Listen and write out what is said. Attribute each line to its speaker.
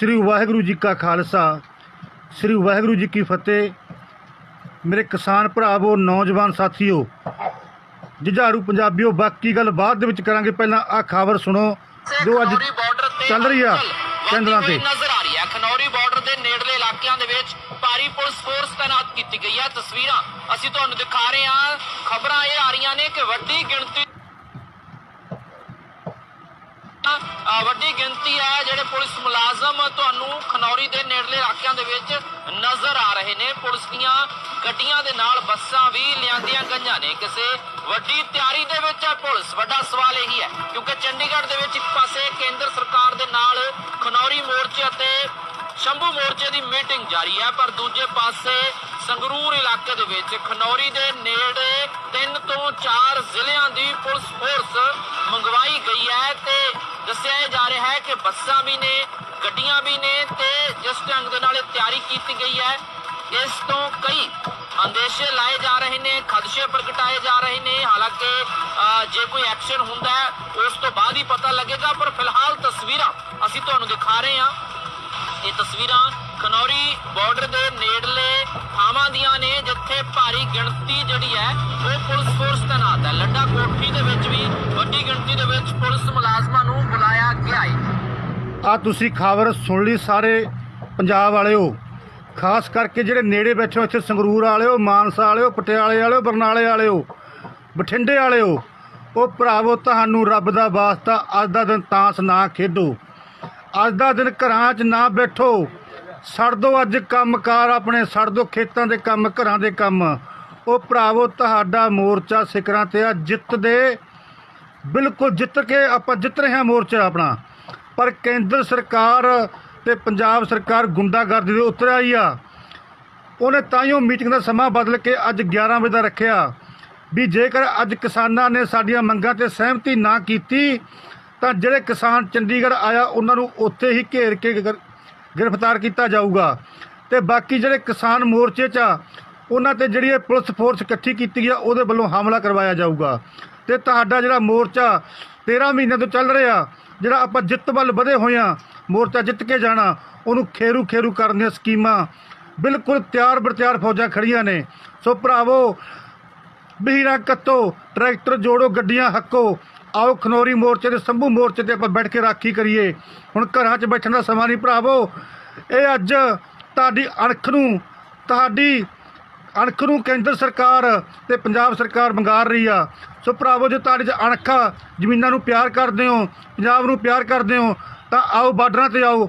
Speaker 1: ਸ੍ਰੀ ਵਾਹਿਗੁਰੂ ਜੀ ਕਾ ਖਾਲਸਾ ਸ੍ਰੀ ਵਾਹਿਗੁਰੂ ਜੀ ਕੀ ਫਤਿਹ। ਮੇਰੇ ਕਿਸਾਨ ਭਰਾਵੋ ਨੌਜਵਾਨ ਸਾਥੀਓ ਜੁਝਾਰੂ ਪੰਜਾਬੀਓ ਬਾਕੀ ਗੱਲ ਬਾਅਦ ਦੇ ਵਿੱਚ ਕਰਾਂਗੇ। ਪਹਿਲਾਂ ਆਹ ਖਬਰ ਸੁਣੋ ਜੋ ਅੱਜ ਚੱਲ ਰਹੀ ਆ ਕੇਂਦਰਾਂ ਤੇ।
Speaker 2: ਨਜ਼ਰ ਆ ਰਹੀ ਹੈ ਖਨੌਰੀ ਬਾਰਡਰ ਦੇ ਨੇੜਲੇ ਇਲਾਕਿਆਂ ਦੇ ਵਿੱਚ ਭਾਰੀ ਪੁਲਿਸ ਫੋਰਸ ਤਾਇਨਾਤ ਕੀਤੀ ਗਈ ਹੈ ਤਸਵੀਰਾਂ ਅਸੀਂ ਤੁਹਾਨੂੰ ਦਿਖਾ ਰਹੇ ਹਾਂ। ਖਬਰਾਂ ਇਹ ਆ ਰਹੀਆਂ ਨੇ ਕਿ ਵੱਡੀ ਗਿਣਤੀ ਵੱਡੀ ਗਿਣਤੀ ਹੈ ਜਿਹੜੇ ਪੁਲਿਸ ਮੁਲਾਜ਼ਮ ਤੁਹਾਨੂੰ ਖਨੌਰੀ ਦੇ ਨੇੜਲੇ ਇਲਾਕਿਆਂ ਦੇ ਵਿੱਚ ਨਜ਼ਰ ਆ ਰਹੇ ਨੇ। ਪੁਲਿਸ ਦੀਆਂ ਗੱਡੀਆਂ ਦੇ ਨਾਲ ਬੱਸਾਂ ਵੀ ਲਿਆਂਦੀਆਂ ਗਈਆਂ ਨੇ। ਕਿਸੇ ਵੱਡੀ ਤਿਆਰੀ ਦੇ ਵਿੱਚ ਹੈ ਪੁਲਿਸ। ਵੱਡਾ ਸਵਾਲ ਇਹੀ ਹੈ, ਕਿਉਂਕਿ ਚੰਡੀਗੜ੍ਹ ਦੇ ਵਿੱਚ ਇੱਕ ਪਾਸੇ ਕੇਂਦਰ ਸਰਕਾਰ ਦੇ ਨਾਲ ਖਨੌਰੀ ਮੋਰਚੇ ਅਤੇ ਸ਼ੰਭੂ ਮੋਰਚੇ ਦੀ ਮੀਟਿੰਗ ਜਾਰੀ ਹੈ, ਪਰ ਦੂਜੇ ਪਾਸੇ ਸੰਗਰੂਰ ਇਲਾਕੇ ਦੇ ਵਿੱਚ ਖਨੌਰੀ ਦੇ ਨੇੜੇ ਤਿੰਨ ਤੋਂ ਚਾਰ ਜ਼ਿਲ੍ਹਿਆਂ ਦੀ ਪੁਲਿਸ ਫੋਰਸ ਮੰਗਵਾਈ ਗਈ ਹੈ ਤੇ ਦੱਸਿਆ ਜਾ ਰਿਹਾ ਹੈ ਕਿ ਬੱਸਾਂ ਵੀ ਨੇ, ਗੱਡੀਆਂ ਵੀ ਨੇ ਤੇ ਜਿਸ ਢੰਗ ਦੇ ਨਾਲ ਇਹ ਤਿਆਰੀ ਕੀਤੀ ਗਈ ਹੈ, ਇਸ ਤੋਂ ਕਈ ਅੰਦੇਸ਼ੇ ਲਾਏ ਜਾ ਰਹੇ ਨੇ, ਖਦਸ਼ੇ ਪ੍ਰਗਟਾਏ ਜਾ ਰਹੇ ਨੇ। ਹਾਲਾਂਕਿ ਜੇ ਕੋਈ ਐਕਸ਼ਨ ਹੁੰਦਾ ਹੈ, ਉਸ ਤੋਂ ਬਾਅਦ ਹੀ ਪਤਾ ਲੱਗੇਗਾ, ਪਰ ਫਿਲਹਾਲ ਤਸਵੀਰਾਂ ਅਸੀਂ ਤੁਹਾਨੂੰ ਦਿਖਾ ਰਹੇ ਹਾਂ। ਇਹ ਤਸਵੀਰਾਂ ਖਨੌਰੀ ਬਾਰਡਰ ਦੇ ਨੇੜਲੇ ਥਾਵਾਂ ਦੀਆਂ ਨੇ, ਜਿੱਥੇ ਭਾਰੀ ਗਿਣਤੀ ਜਿਹੜੀ ਹੈ, ਉਹ ਪੁਲਿਸ ਫੋਰਸ ਤੈਨਾਤ ਹੈ। ਲੱਡਾ ਕੋਠੀ ਦੇ ਵਿੱਚ ਵੀ ਵੱਡੀ ਗਿਣਤੀ ਦੇ ਵਿੱਚ ਪੁਲਿਸ ਮੁਲਾਜ਼ਮਾਂ
Speaker 1: ਆ ਤੁਸੀਂ ਖਬਰ ਸੁਣ ਲਈ ਸਾਰੇ ਪੰਜਾਬ ਵਾਲਿਓ ਖਾਸ ਕਰਕੇ ਜਿਹੜੇ ਨੇੜੇ ਬੈਠੇ ਹੋ, ਇੱਥੇ ਸੰਗਰੂਰ ਵਾਲਿਓ ਮਾਨਸਾ ਵਾਲਿਓ ਪਟਿਆਲੇ ਵਾਲਿਓ ਬਰਨਾਲੇ ਵਾਲਿਓ ਬਠਿੰਡੇ ਵਾਲਿਓ ਉਹ ਭਰਾਵੋ, ਤੁਹਾਨੂੰ ਰੱਬ ਦਾ ਵਾਸਤਾ ਅੱਜ ਦਾ ਦਿਨ ਤਾਂਸ ਨਾ ਖੇਡੋ। ਅੱਜ ਦਾ ਦਿਨ ਘਰਾਂ 'ਚ ਨਾ ਬੈਠੋ। ਛੱਡ ਦੋ ਅੱਜ ਕੰਮਕਾਰ ਆਪਣੇ ਛੱਡ ਦੋ ਖੇਤਾਂ ਦੇ ਕੰਮ, ਘਰਾਂ ਦੇ ਕੰਮ। ਉਹ ਭਰਾਵੋ, ਤੁਹਾਡਾ ਮੋਰਚਾ ਸਿਕਰਾਂ ਤੇ ਆ, ਜਿੱਤ ਦੇ, ਬਿਲਕੁਲ ਜਿੱਤ ਕੇ ਆਪਾਂ ਜਿੱਤ ਰਹੇ ਹਾਂ ਮੋਰਚਾ ਆਪਣਾ। ਪਰ ਕੇਂਦਰ ਸਰਕਾਰ ਤੇ ਪੰਜਾਬ ਸਰਕਾਰ ਗੁੰਡਾਗਰਦੀ ਦੇ ਉਤਰ ਆਈ ਆ। ਉਹਨੇ ਤਾਈਓ ਮੀਟਿੰਗ ਦਾ ਸਮਾਂ ਬਦਲ ਕੇ ਅੱਜ 11 ਵਜੇ ਦਾ ਰੱਖਿਆ। ਵੀ ਜੇਕਰ ਅੱਜ ਕਿਸਾਨਾਂ ਨੇ ਸਾਡੀਆਂ ਮੰਗਾਂ ਤੇ ਸਹਿਮਤੀ ਨਾ ਕੀਤੀ, ਤਾਂ ਜਿਹੜੇ ਕਿਸਾਨ ਚੰਡੀਗੜ੍ਹ ਆਇਆ, ਉਹਨਾਂ ਨੂੰ ਉੱਥੇ ਹੀ ਘੇਰ ਕੇ ਗ੍ਰਿਫਤਾਰ ਕੀਤਾ ਜਾਊਗਾ। ਤੇ ਬਾਕੀ ਜਿਹੜੇ ਕਿਸਾਨ ਮੋਰਚੇ 'ਚ ਆ ਉਹਨਾਂ ਤੇ ਜਿਹੜੀ ਇਹ ਪੁਲਿਸ ਫੋਰਸ ਇਕੱਠੀ ਕੀਤੀ ਆ, ਉਹਦੇ ਵੱਲੋਂ ਹਮਲਾ ਕਰਵਾਇਆ ਜਾਊਗਾ। ਤੇ ਤੁਹਾਡਾ ਜਿਹੜਾ ਮੋਰਚਾ 13 ਮਹੀਨਿਆਂ ਤੋਂ ਚੱਲ ਰਿਹਾ, ਜਿਹੜਾ ਆਪਾਂ ਜਿੱਤ ਵੱਲ ਵਧੇ ਹੋਏ ਆ, ਮੋਰਚਾ ਜਿੱਤ ਕੇ ਜਾਣਾ, ਉਹਨੂੰ ਖੇਰੂ ਖੇਰੂ ਕਰਨ ਦੀਆਂ ਸਕੀਮਾਂ। ਬਿਲਕੁਲ ਤਿਆਰ ਬਰਤਿਆਰ ਫੌਜਾਂ ਖੜੀਆਂ ਨੇ। ਸੋ ਭਰਾਵੋ, ਬਹੀਰਾ ਕੱਤੋ, ਟਰੈਕਟਰ ਜੋੜੋ, ਗੱਡੀਆਂ ਹੱਕੋ, ਆਓ ਖਨੌਰੀ ਮੋਰਚੇ ਤੇ ਸੰਭੂ ਮੋਰਚੇ ਤੇ ਆਪਾਂ ਬੈਠ ਕੇ ਰਾਖੀ ਕਰੀਏ। ਹੁਣ ਘਰਾਂ 'ਚ ਬੈਠਣ ਦਾ ਸਮਾਂ ਨਹੀਂ ਭਰਾਵੋ। ਇਹ ਅੱਜ ਤੁਹਾਡੀ ਅਣਖ ਨੂੰ, ਤੁਹਾਡੀ ਅਣਖ ਨੂੰ ਕੇਂਦਰ ਸਰਕਾਰ ਤੇ ਪੰਜਾਬ ਸਰਕਾਰ ਮੰਗਾਰ ਰਹੀ ਆ। ਸੋ ਭਰਾਵੋ ਜੇ ਤੁਹਾਡੇ 'ਚ ਅਣਖ ਆ, ਜ਼ਮੀਨਾਂ ਨੂੰ ਪਿਆਰ ਕਰਦੇ ਹੋ ਪੰਜਾਬ ਨੂੰ ਪਿਆਰ ਕਰਦੇ ਹੋ ਤਾਂ ਆਓ ਬਾਰਡਰਾਂ ਤੇ ਆਓ।